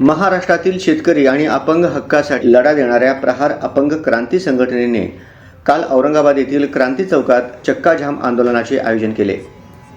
महाराष्ट्रातील शेतकरी आणि अपंग हक्कासाठी लढा देणाऱ्या प्रहार अपंग क्रांती संघटनेने काल औरंगाबाद येथील क्रांती चौकात चक्काजाम आंदोलनाचे आयोजन केले.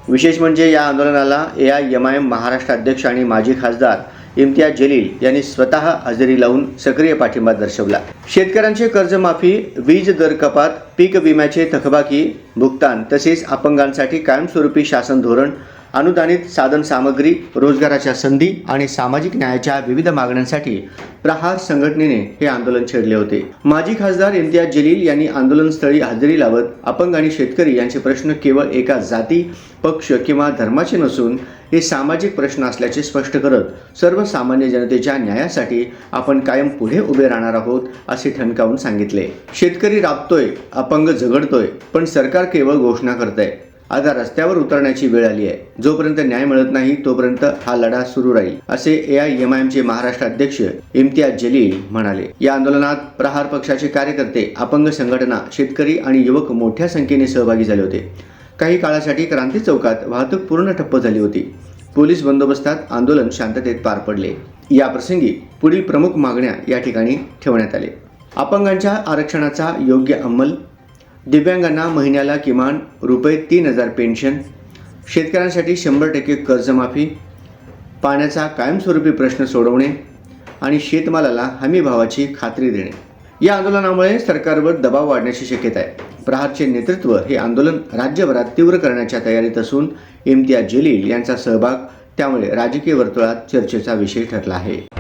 विशेष म्हणजे या आंदोलनाला A I M I M Maharashtra अध्यक्ष आणि माजी खासदार इम्तियाज जलील यांनी स्वतः हजेरी लावून सक्रिय पाठिंबा दर्शवला. शेतकऱ्यांचे कर्जमाफी वीज दर कपात पीक विम्याचे थकबाकी भुगतान तसेच अपंगांसाठी कायमस्वरूपी शासन धोरण अनुदानित साधन सामग्री रोजगाराच्या संधी आणि सामाजिक न्यायाच्या विविध मागण्यांसाठी प्रहार संघटनेने हे आंदोलन छेडले होते. माजी खासदार इम्तियाज जलील यांनी आंदोलनस्थळी हजेरी लावत अपंग आणि शेतकरी यांचे प्रश्न केवळ एका जाती पक्ष किंवा धर्माचे नसून हे सामाजिक प्रश्न असल्याचे स्पष्ट करत सर्वसामान्य जनतेच्या न्यायासाठी आपण कायम पुढे उभे राहणार आहोत असे ठणकावून सांगितले. शेतकरी राबतोय अपंग झगडतोय पण सरकार केवळ घोषणा करतंय. आता रस्त्यावर उतरण्याची वेळ आली आहे. जोपर्यंत न्याय मिळत नाही तोपर्यंत हा लढा सुरू राहील असे ए आय एम आय एमचे महाराष्ट्र अध्यक्ष इम्तियाज जलील म्हणाले. या आंदोलनात प्रहार पक्षाचे कार्यकर्ते अपंग संघटना शेतकरी आणि युवक मोठ्या संख्येने सहभागी झाले होते. काही काळासाठी क्रांती चौकात वाहतूक पूर्ण ठप्प झाली होती. पोलीस बंदोबस्तात आंदोलन शांततेत पार पडले. या प्रसंगी पुढील प्रमुख मागण्या या ठिकाणी ठेवण्यात आले अपंगांच्या आरक्षणाचा योग्य अंमल दिव्यांगांना महिन्याला किमान रुपये तीन हजार पेन्शन शेतकऱ्यांसाठी शंभर टक्के कर्जमाफी पाण्याचा कायमस्वरूपी प्रश्न सोडवणे आणि शेतमालाला हमी भावाची खात्री देणे. या आंदोलनामुळे सरकारवर दबाव वाढण्याची शक्यता आहे. प्रहारचे नेतृत्व हे आंदोलन राज्यभरात तीव्र करण्याच्या तयारीत असून इम्तियाज जलील यांचा सहभाग त्यामुळे राजकीय वर्तुळात चर्चेचा विषय ठरला आहे.